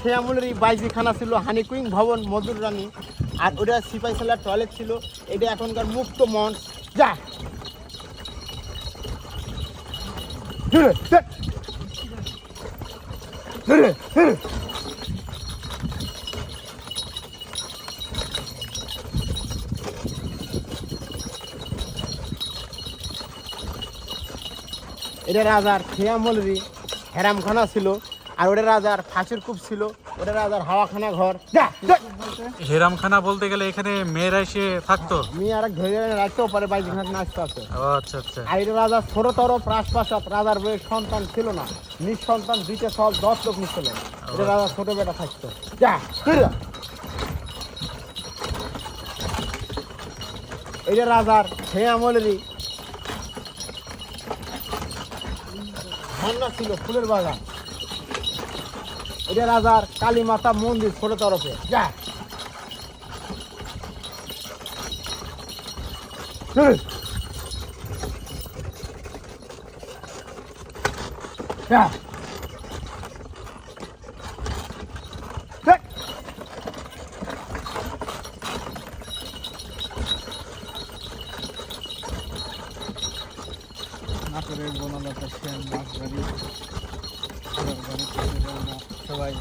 সে আমলেরই বাইজিখানা ছিল হানিকুইং ভবন, মধুর রানী। আর ওটা সিপাই সেলার টয়লেট ছিল। এটা এখনকার মুক্ত মঞ্চ যা। এটা রাজার খেয়ামলেরই হেরামখানা ছিল। আর ওটা রাজার ফাঁসির কূপ ছিল ওটা রাজার হাওয়াখানা ঘর। হেরামখানা বলতে গেলে এখানে মেয়েরা এসে থাকতো? আমি আর ধরে রাখতেও পারে বাইজিখানা নাচতে আছে। আচ্ছা আচ্ছা। আর এটা রাজার ছোটতর প্রাসপাসাত রাজার বইয়ের সন্তান ছিল না। নিঃসন্তান দিতে সব দশ লোক নিচ্ছিল এটা রাজার ছোট বেটা থাকতো। যা এটা রাজার সে আমলেরই ঝর্ণা ছিল ফুলের বাগান। এটা রাজার কালী মাতা মন্দির ছোট তরফে। যা। নাটোরের সেন বাড়ি ঘোড়ার বাড়ি থেকে আমরা সবাই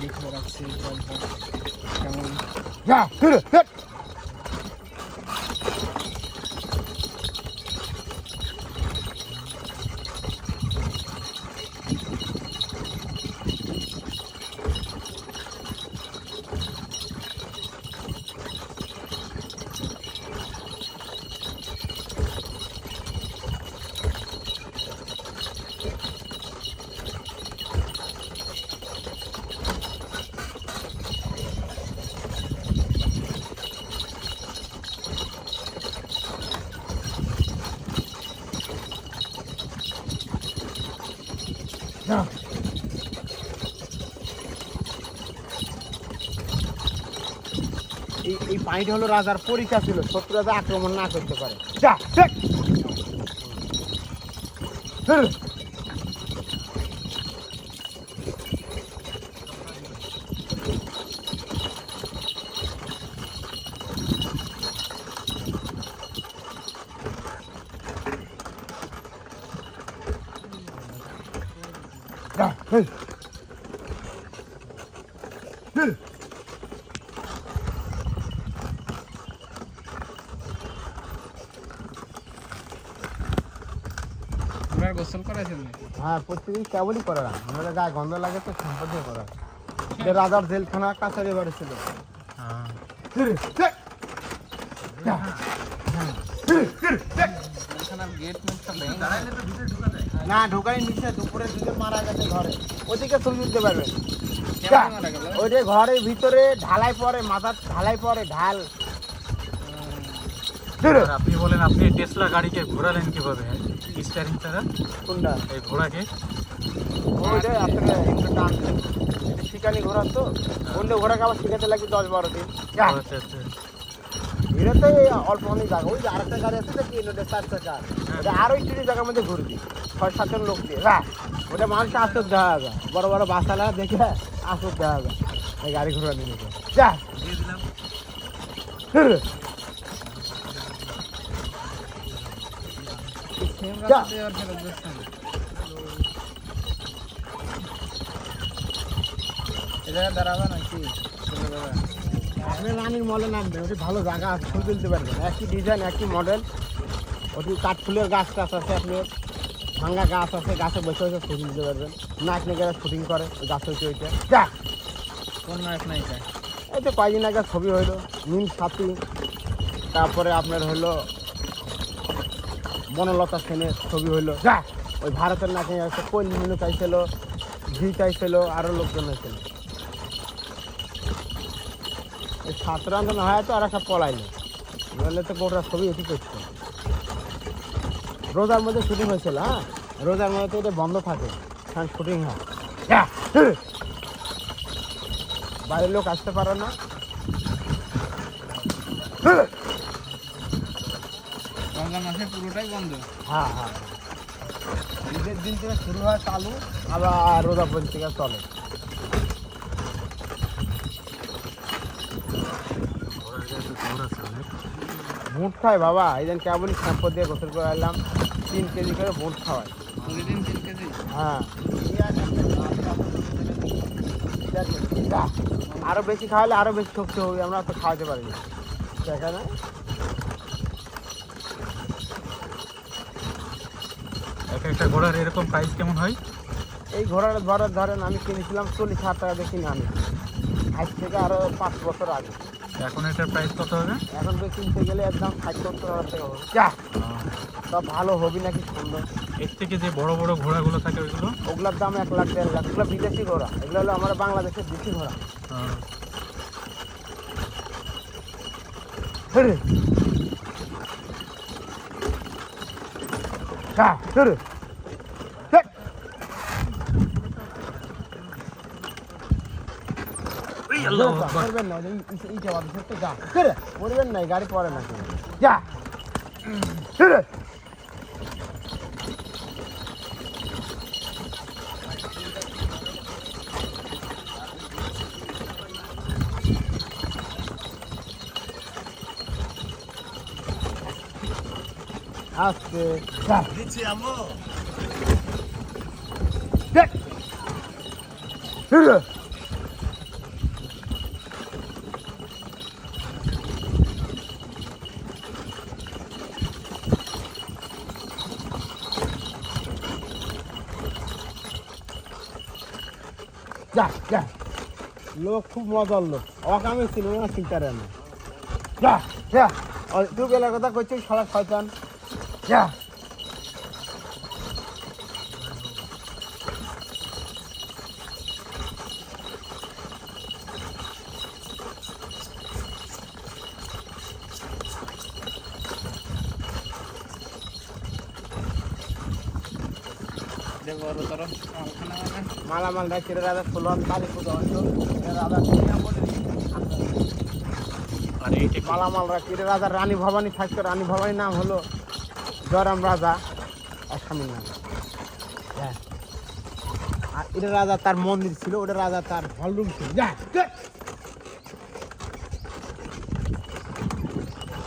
লিখে রাখছি গল্প। কেমন? এই এই পানিটা হলো রাজার পরীক্ষা ছিল শত্রু রাজা আক্রমণ না করতে পারে। যা আপনার গোসল করাইছেন হ্যাঁ প্রত্যেকদিন কেবলই করে আমাদের গায়ে গন্ধ লাগে তো সম্পর্কে করা রাজার জেলখানা কাছারি বাড়ি ছিল। না ঢোকাই নিচে দুপুরে দুজন মারা গেছে ঘরে। ওদিকে ছবি তুলতে পারবে। ওই যে ঘরের ভিতরে ঢালাই পরে মাথার ঢালাই পরে ঢাল। আপনি বলেন আপনি টেসলা গাড়িকে ঘোরালেন কীভাবে? স্টারিং ছাড়া কোনটা? এই ঘোড়াকে। ওইটাই আপনাকে একটু টান শিকানি ঘোরা তো। অন্য ঘোড়াকে আবার শিখাতে লাগে দশ বারো দিন। ও আচ্ছা আচ্ছা। এটা অল্প অনেক জায়গা। ওই যে আরেকটা গাড়ি আছে না তিন ওটা চার। চাকা ওটা আরও একটু জায়গার মধ্যে ঘুরবি ছয় সাতজন লোক দিয়ে। যা। ওটা মানুষ আসত দেখা যায় বড় বড় বাসালা দেখে আসত দেখা যায় এই গাড়ি ঘোরা নিয়ে যা। দাঁড়াবে নাকি? চলে আপনি রানীর মলে নামবেন ওটি ভালো জায়গা আছে ফুল তুলতে পারবেন একই ডিজাইন একই মডেল ওটি কাঠফুলের গাছ টাছ আছে আপনার। ভাঙ্গা গাছ আছে গাছে বসে বসে ফুল তুলতে পারবেন নাচ নেগেরা শুটিং করে ওই গাছ হইতে যা। কোন নায়ক নায়িকা? এই তো কয়েকদিন আগে ছবি হইল নীল সাথী। তারপরে আপনার হইল বনলতা সেনের ছবি হইল। যা, ওই ভারতের নাকি আছে কোন মিনুক আইছিল জিত আইছিল আরও লোকজন আইছিল এই সাত রান্ধন হয় তো আর একটা পলাইলো বললে তো গোটা ছবি এটি করছে। রোজার মধ্যে শুটিং হয়েছিল হ্যাঁ? রোজার মধ্যে তো ওদের বন্ধ থাকে, কারণ শুটিং হয়। বাইরের লোক আসতে পারে না। রমজান মাসে পুরোটাই বন্ধ। হ্যাঁ হ্যাঁ। ঈদের দিন থেকে শুরু হয় চালু আবার রোজা পর্যন্ত চলে। ভোট খায় বাবা এই দিন কেমন শ্যাম্পু দিয়ে গোসল করে এলাম। তিন কেজি করে ভোট খাওয়াই। হ্যাঁ। আরও বেশি খাওয়ালে আরও বেশি শক্তি হবে আমরা তো খাওয়াতে পারি না এক একটা ঘোড়ার এরকম প্রাইস কেমন হয়? এই ঘোড়াটা ধরে ধরেন আমি কিনেছিলাম চল্লিশ হাজার টাকা দিয়ে কিনে আনি আজ থেকে আরও পাঁচ বছর আগে। এখন এটার প্রাইস কত হবে? এখন তো কিনতে গেলে একদম ষাট সত্তর হাজার টাকা হবে। যা! সব ভালো হবি নাকি সুন্দর? এর থেকে যে বড় বড় ঘোড়াগুলো থাকে ওইগুলো? ওগুলোর দাম এক লাখ দেড় লাখ। এগুলো বিদেশি ঘোড়া। এগুলো হলো আমার বাংলাদেশের দেশি ঘোড়া। আহ, Hadi. Ha, hadi. Hadi. এই আল্লাহ যা, আকবার। করবেন না এই- এই- এইটা বাদ দিতে যা হ্যাঁ করবেন না এই গাড়ি পরে না যা আস্তে যা দিচ্ছি আম্মু দেখ যা যা লোক খুব মজার লোক। অকামে ছিল না চিন্তারে না যা যা ওই তুই বেলার কথা করছিস সারা শয়তান। যা। মালামাল রাখছে রাজা ষোলো কালী পুজো? মালামাল রাখছে রাজা রানী ভবানী থাকতো রানী ভবানীর নাম হলো জয়রাম রাজা আর স্বামীর নাম। হ্যাঁ। আর এটা রাজা তার মন্দির ছিল, ওটা রাজা তার হলরুম ছিল। যা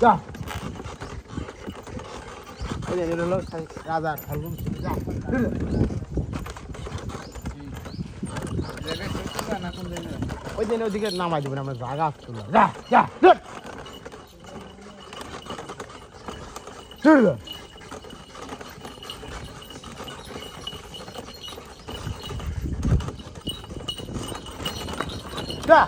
যা। হলো রাজার হলরুম ছিল। যা। ওই দিন ওইদিকে নামাই দেবেন, আমরা জায়গা আসছিল যা যা। আর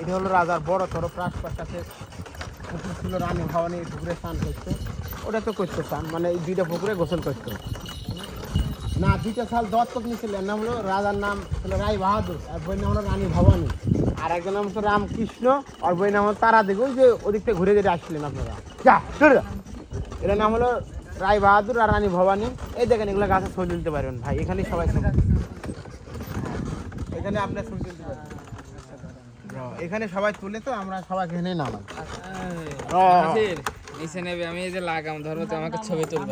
এটা হলো রাজার বড় তর প্রাসপাস আছে। ছিল রানী ভবানী পুকুরে স্নান করতো। ওটা তো করতো স্নান মানে এই দুইটা পুকুরে গোসল করতো। না দুইটা সাল দত্তক নিয়েছিল এর নাম হলো রাজার নাম ছিল রায় বাহাদুর আর বইয়ের নাম হলো রানী ভবানী। আর একজন নাম হচ্ছে রামকৃষ্ণ আর বইয়ের নাম হলো তারা দেখো ওই যে ওদিক থেকে ঘুরে যেতে আসছিলেন আপনারা। যা চলে যা। এটার নাম হলো রায় বাহাদুর আর রানী ভবানী। এই দেখেন এগুলো গাছে ছবি তুলতে পারবেন ভাই এখানেই সবাই এখানে আপনার ছবি তুলতে পারবেন। এখানে সবাই তুলে তো আমরা সবাই এখানে নামাই। নিচে নেবে আমি এই যে লাগাম ধরো তো আমাকে ছবি তুলবে।